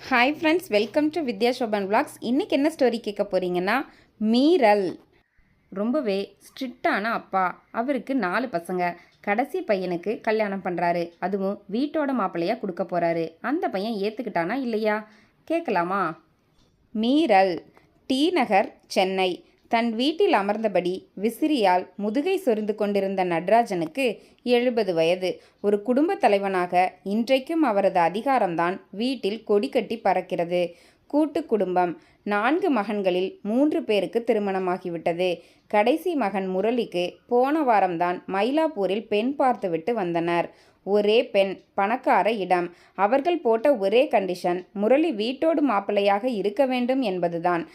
Hi friends welcome to Vidya Sobhan vlogs. இன்றைக்கி என்ன story கேட்க போகிறீங்கன்னா மீரல். ரொம்பவே ஸ்ட்ரிக்டான அப்பா. அவருக்கு நாலு பசங்க. கடைசி பையனுக்கு கல்யாணம் பண்ணுறாரு அதுவும் வீட்டோட மாப்பிள்ளையாக கொடுக்க போகிறாரு அந்த பையன் ஏற்றுக்கிட்டானா இல்லையா? கேட்கலாமா? மீரல் டி நகர் சென்னை. தன் வீட்டில் அமர்ந்தபடி விசிறியால் முதுகை சொரிந்து கொண்டிருந்த நடராஜனுக்கு எழுபது வயது. ஒரு குடும்பத் தலைவனாக இன்றைக்கும் அவரது அதிகாரம்தான் வீட்டில் கொடி கட்டி பறக்கிறது. கூட்டு குடும்பம். நான்கு மகன்களில் மூன்று பேருக்கு திருமணமாகிவிட்டது. கடைசி மகன் முரளிக்கு போன வாரம்தான் மயிலாப்பூரில் பெண் பார்த்துவிட்டு வந்தனர். ஒரே பெண் பணக்கார இடம். அவர்கள் போட்ட ஒரே கண்டிஷன் முரளி வீட்டோடு மாப்பிள்ளையாக இருக்க வேண்டும் என்பதுதான்.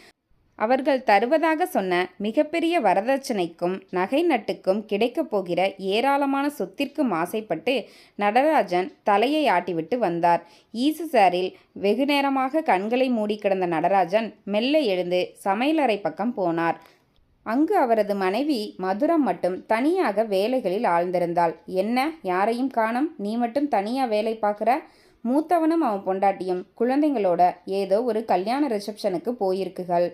அவர்கள் தருவதாக சொன்ன மிகப்பெரிய வரதட்சணைக்கும் நகை நட்டுக்கும் கிடைக்கப் போகிற ஏராளமான சொத்திற்கும் ஆசைப்பட்டு நடராஜன் தலையை ஆட்டிவிட்டு வந்தார். ஈசு சாரில் வெகு நேரமாக கண்களை மூடி கிடந்த நடராஜன் மெல்ல எழுந்து சமையலறை பக்கம் போனார். அங்கு அவரது மனைவி மதுரம் மட்டும் தனியாக வேலைகளில் ஆழ்ந்திருந்தாள். என்ன? யாரையும் காணும்? நீ மட்டும் தனியா வேலை பார்க்குற? மூத்தவனும் அவன் பொண்டாட்டியும் குழந்தைங்களோட ஏதோ ஒரு கல்யாண ரிசப்ஷனுக்கு போயிருக்குகள்.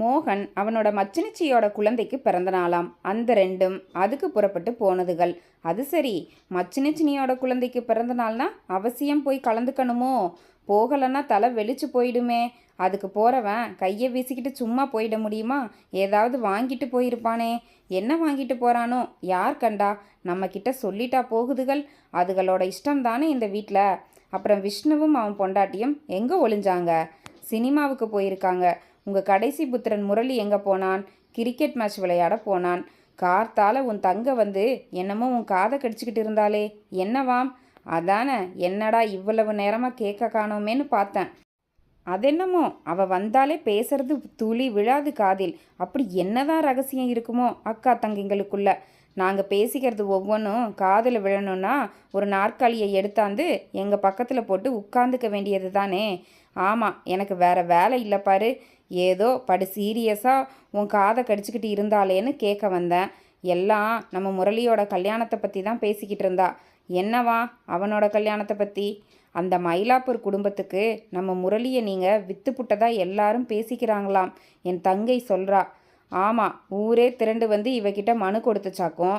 மோகன் அவனோட மச்சினிச்சியோட குழந்தைக்கு பிறந்த நாளாம் அந்த ரெண்டும் அதுக்கு புறப்பட்டு போனதுகள். அது சரி மச்சினிச்சினியோட குழந்தைக்கு பிறந்த நாள்னா அவசியம் போய் கலந்துக்கணுமோ? போகலன்னா தலை வெளிச்சு போயிடுமே. அதுக்கு போகிறவன் கையை வீசிக்கிட்டு சும்மா போயிட முடியுமா? ஏதாவது வாங்கிட்டு போயிருப்பானே. என்ன வாங்கிட்டு போகிறானோ யார் கண்டா? நம்மக்கிட்ட சொல்லிட்டா போகுதுகள். அதுகளோட இஷ்டம் தானே இந்த வீட்டில் அப்புறம் விஷ்ணுவும் அவன் பொண்டாட்டியும் எங்கே ஒளிஞ்சாங்க? சினிமாவுக்கு போயிருக்காங்க. உங்கள் கடைசி புத்திரன் முரளி எங்கே போனான்? கிரிக்கெட் மேட்ச் விளையாட போனான். கார்த்தால உன் தங்க வந்து என்னமோ உன் காதை கடிச்சிக்கிட்டு இருந்தாளே. என்னவாம்? அதானே என்னடா இவ்வளவு நேரமாக கேட்க காணோமேன்னு பார்த்தேன். அதென்னமோ? அவ வந்தாலே பேசுறது துளி விழாது காதில். அப்படி என்னதான் ரகசியம் இருக்குமோ அக்கா தங்கிங்களுக்குள்ள நாங்கள் பேசிக்கிறது ஒவ்வொன்றும் காதில் விழணும்னா ஒரு நாற்காலியை எடுத்தாந்து எங்கள் பக்கத்தில் போட்டு உட்காந்துக்க வேண்டியது தானே ஆமாம் எனக்கு வேற வேலை இல்லை பாரு. ஏதோ படு சீரியஸாக உன் காதை கடிச்சிக்கிட்டு இருந்தாளேன்னு கேட்க வந்தேன். எல்லாம் நம்ம முரளியோட கல்யாணத்தை பற்றி தான் பேசிக்கிட்டு இருந்தா. என்னவா அவனோட கல்யாணத்தை பற்றி அந்த மயிலாப்பூர் குடும்பத்துக்கு நம்ம முரளியை நீங்கள் வித்து புட்டதாக எல்லாரும் பேசிக்கிறாங்களாம் என் தங்கை சொல்கிறா ஆமாம் ஊரே திரண்டு வந்து இவகிட்ட மனு கொடுத்துச்சாக்கும்.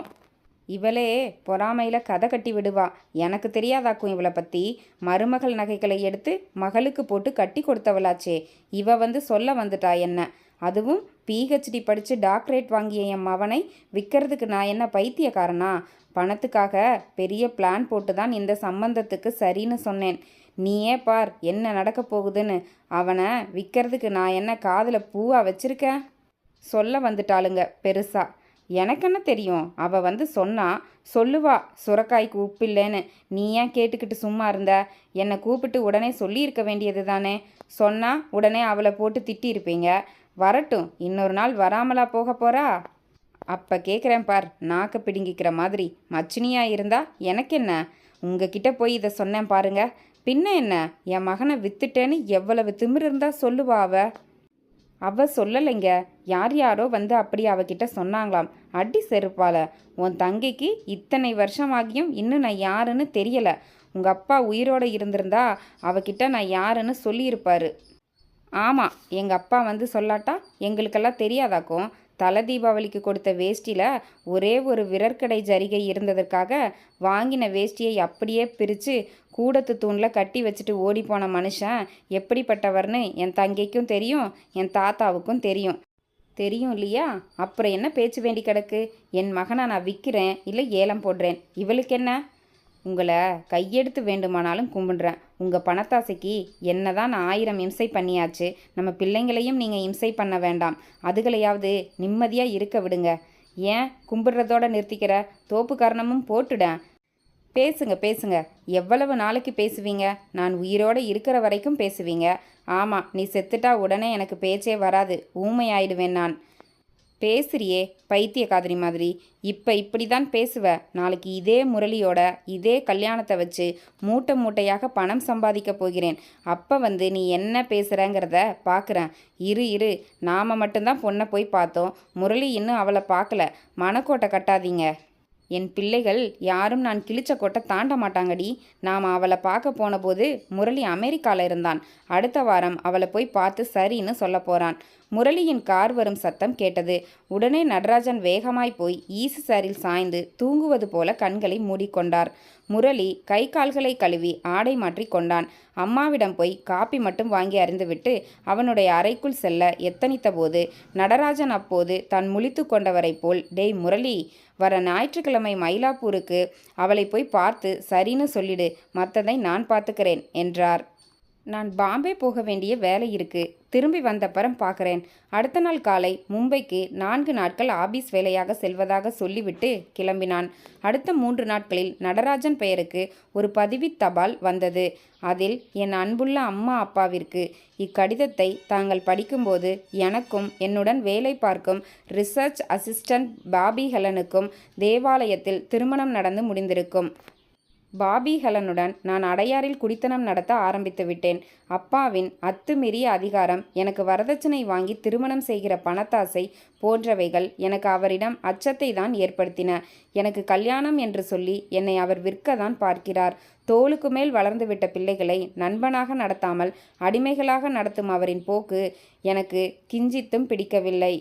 இவளே பொறாமையில் கதை கட்டி விடுவா. எனக்கு தெரியாதாக்கும் இவளை பற்றி மருமகள் நகைகளை எடுத்து மகளுக்கு போட்டு கட்டி கொடுத்தவளாச்சே. இவ வந்து சொல்ல வந்துட்டா என்ன? அதுவும் பிஹெச்டி படித்து டாக்டரேட் வாங்கிய என் மவனை விற்கிறதுக்கு நான் என்ன பைத்தியக்காரனா? பணத்துக்காக பெரிய பிளான் போட்டு தான் இந்த சம்பந்தத்துக்கு சரின்னு சொன்னேன். நீயே பார் என்ன நடக்க போகுதுன்னு? அவனை விற்கிறதுக்கு நான் என்ன காதில் பூவா வச்சிருக்கேன்? சொல்ல வந்துட்டாளுங்க பெருசாக எனக்கு என்ன தெரியும்? அவள் வந்து சொன்னா சொல்லுவா சுரக்காய்க்கு உப்பு இல்லைன்னு நீ ஏன் கேட்டுக்கிட்டு சும்மா இருந்த? என்னை கூப்பிட்டு உடனே சொல்லியிருக்க வேண்டியது தானே? சொன்னால் உடனே அவளை போட்டு திட்டியிருப்பீங்க. வரட்டும் இன்னொரு நாள் வராமலா போக போகிறா அப்போ கேட்குறேன் பார் நாக்க பிடுங்கிக்கிற மாதிரி. மச்சினியா இருந்தா எனக்கு என்ன உங்ககிட்ட போய் இதை சொன்னேன் பாருங்க. பின்ன என்ன? என் மகனை வித்துட்டேன்னு எவ்வளவு திமிர் இருந்தால் சொல்லுவா அவள் அவ சொல்லலைங்க. யார் யாரோ வந்து அப்படி அவகிட்ட சொன்னாங்களாம். அடி செருப்பால. உன் தங்கைக்கு இத்தனை வருஷமாகியும் இன்னும் நான் யாருன்னு தெரியல. உங்கள் அப்பா உயிரோடு இருந்திருந்தா அவகிட்ட நான் யாருன்னு சொல்லியிருப்பாரு. ஆமாம் எங்கள் அப்பா வந்து சொல்லாட்டா எங்களுக்கெல்லாம் தெரியாதாக்கும். தலை தீபாவளிக்கு கொடுத்த வேஷ்டியில் ஒரே ஒரு விரற்கடை ஜரிகை இருந்ததற்காக வாங்கின வேஷ்டியை அப்படியே பிரித்து கூடத்து தூணில் கட்டி வச்சுட்டு ஓடிப்போன மனுஷன் எப்படிப்பட்டவர்னு என் தங்கைக்கும் தெரியும் என் தாத்தாவுக்கும் தெரியும். தெரியும் இல்லையா? அப்புறம் என்ன பேச்சு வேண்டி கிடக்கு? என் மகனை நான் விற்கிறேன் இல்லை ஏலம் போடுறேன். இவளுக்கு என்ன? உங்களை கையெடுத்து வேண்டுமானாலும் கும்பிடுறேன். உங்கள் பணத்தாசைக்கு என்ன தான் நான் ஆயிரம் இம்சை பண்ணியாச்சு நம்ம பிள்ளைங்களையும் நீங்கள் இம்சை பண்ண வேண்டாம். அதுகளையாவது நிம்மதியாக இருக்க விடுங்க. ஏன் கும்பிடுறதோட நிறுத்திக்கிற? தோப்பு காரணமும் போட்டுடேன். பேசுங்க பேசுங்க. எவ்வளவு நாளைக்கு பேசுவீங்க? நான் உயிரோடு இருக்கிற வரைக்கும் பேசுவீங்க. ஆமாம் நீ செத்துட்டா உடனே எனக்கு பேச்சே வராது. ஊமையாயிடுவேன் நான். பேசுறியே பைத்திய காதரி மாதிரி. இப்போ இப்படி தான் பேசுவ. நாளைக்கு இதே முரளியோட இதே கல்யாணத்தை வச்சு மூட்டை மூட்டையாக பணம் சம்பாதிக்க போகிறேன். அப்போ வந்து நீ என்ன பேசுகிறங்கிறத பார்க்குறேன் இரு இரு. நாம் மட்டும்தான் பொண்ணை போய் பார்த்தோம். முரளி இன்னும் அவளை பார்க்கல. மனக்கோட்டை கட்டாதீங்க. என் பிள்ளைகள் யாரும் நான் கிழிச்ச கொட்டை தாண்ட மாட்டாங்கடி. நாம் அவளை பார்க்க போனபோது முரளி அமெரிக்காவில் இருந்தான். அடுத்த வாரம் அவளை போய் பார்த்து சரின்னு சொல்ல போகிறான் முரளியின் கார் வரும் சத்தம் கேட்டது. உடனே நடராஜன் வேகமாய் போய் ஈசு சாரில் சாய்ந்து தூங்குவது போல கண்களை மூடிக்கொண்டார். முரளி கை கால்களை கழுவி ஆடை மாற்றி கொண்டான். அம்மாவிடம் போய் காப்பி மட்டும் வாங்கி அறிந்துவிட்டு அவனுடைய அறைக்குள் செல்ல எத்தனித்தபோது நடராஜன் அப்போது தான் முழித்து கொண்டவரைப் போல் டேய் முரளி வர ஞாயிற்றுக்கிழமை மயிலாப்பூருக்கு அவளை போய் பார்த்து சரின்னு சொல்லிடு. மற்றதை நான் பார்த்துக்கிறேன் என்றார். நான் பாம்பே போக வேண்டிய வேலை இருக்கு. திரும்பி வந்தப்பறம் பார்க்குறேன் அடுத்த நாள் காலை மும்பைக்கு நான்கு நாட்கள் ஆபீஸ் வேலையாக செல்வதாக சொல்லிவிட்டு கிளம்பினான். அடுத்த மூன்று நாட்களில் நடராஜன் பெயருக்கு ஒரு பதிவி தபால் வந்தது. அதில் என் அன்புள்ள அம்மா அப்பாவிற்கு இக்கடிதத்தை தாங்கள் படிக்கும்போது எனக்கும் என்னுடன் வேலை பார்க்கும் ரிசர்ச் அசிஸ்டன்ட் பாபி ஹெலனுக்கும் தேவாலயத்தில் திருமணம் நடந்து முடிந்திருக்கும். பாபி ஹெலனுடன் நான் அடையாறில் குடித்தனம் நடத்த ஆரம்பித்து விட்டேன். அப்பாவின் அத்துமீறிய அதிகாரம் எனக்கு வரதட்சணை வாங்கி திருமணம் செய்கிற பணத்தாசை போன்றவைகள் எனக்கு அவரிடம் அச்சத்தை தான் ஏற்படுத்தின. எனக்கு கல்யாணம் என்று சொல்லி என்னை அவர் விற்க தான் பார்க்கிறார். தோளுக்கு மேல் வளர்ந்துவிட்ட பிள்ளைகளை நண்பனாக நடத்தாமல் அடிமைகளாக நடத்தும் அவரின் போக்கு எனக்கு கிஞ்சித்தும் பிடிக்கவில்லை.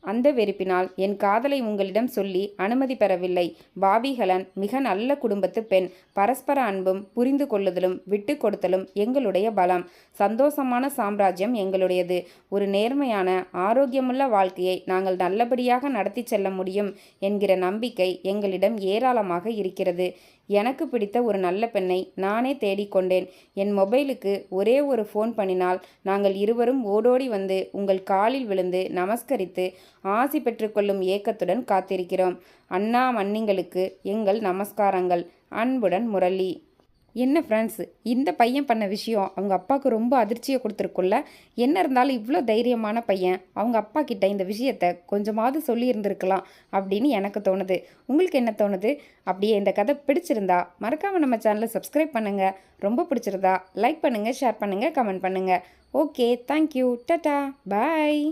அந்த வெறுப்பினால் என் காதலை உங்களிடம் சொல்லி அனுமதி பெறவில்லை. பாபி மிக நல்ல குடும்பத்து பெண். பரஸ்பர அன்பும் புரிந்து கொள்ளுதலும் விட்டு கொடுத்தலும் எங்களுடைய பலம். சந்தோஷமான சாம்ராஜ்யம் எங்களுடையது. ஒரு நேர்மையான ஆரோக்கியமுள்ள வாழ்க்கையை நாங்கள் நல்லபடியாக நடத்தி செல்ல முடியும் என்கிற நம்பிக்கை எங்களிடம் ஏராளமாக இருக்கிறது. எனக்கு பிடித்த ஒரு நல்ல பெண்ணை நானே தேடிக்கொண்டேன் என் மொபைலுக்கு ஒரே ஒரு ஃபோன் பண்ணினால் நாங்கள் இருவரும் ஓடோடி வந்து உங்கள் காலில் விழுந்து நமஸ்கரித்து ஆசி பெற்றுக்கொள்ளும் ஏக்கத்துடன் காத்திருக்கிறோம். அண்ணா மன்னிங்களுக்கு எங்கள் நமஸ்காரங்கள். அன்புடன் முரளி. என்ன ஃப்ரெண்ட்ஸ் இந்த பையன் பண்ண விஷயம் அவங்க அப்பாவுக்கு ரொம்ப அதிர்ச்சியை கொடுத்துருக்குல்ல என்ன இருந்தாலும் இவ்வளோ தைரியமான பையன். அவங்க அப்பா கிட்ட இந்த விஷயத்த கொஞ்சமாவது சொல்லியிருந்திருக்கலாம் அப்படின்னு எனக்கு தோணுது. உங்களுக்கு என்ன தோணுது? அப்படியே இந்த கதை பிடிச்சிருந்தா மறக்காமல் நம்ம சேனலை சப்ஸ்கிரைப் பண்ணுங்கள் ரொம்ப பிடிச்சிருந்தா லைக் பண்ணுங்கள் ஷேர் பண்ணுங்கள் கமெண்ட் பண்ணுங்கள் ஓகே தேங்க்யூ டட்டா பாய்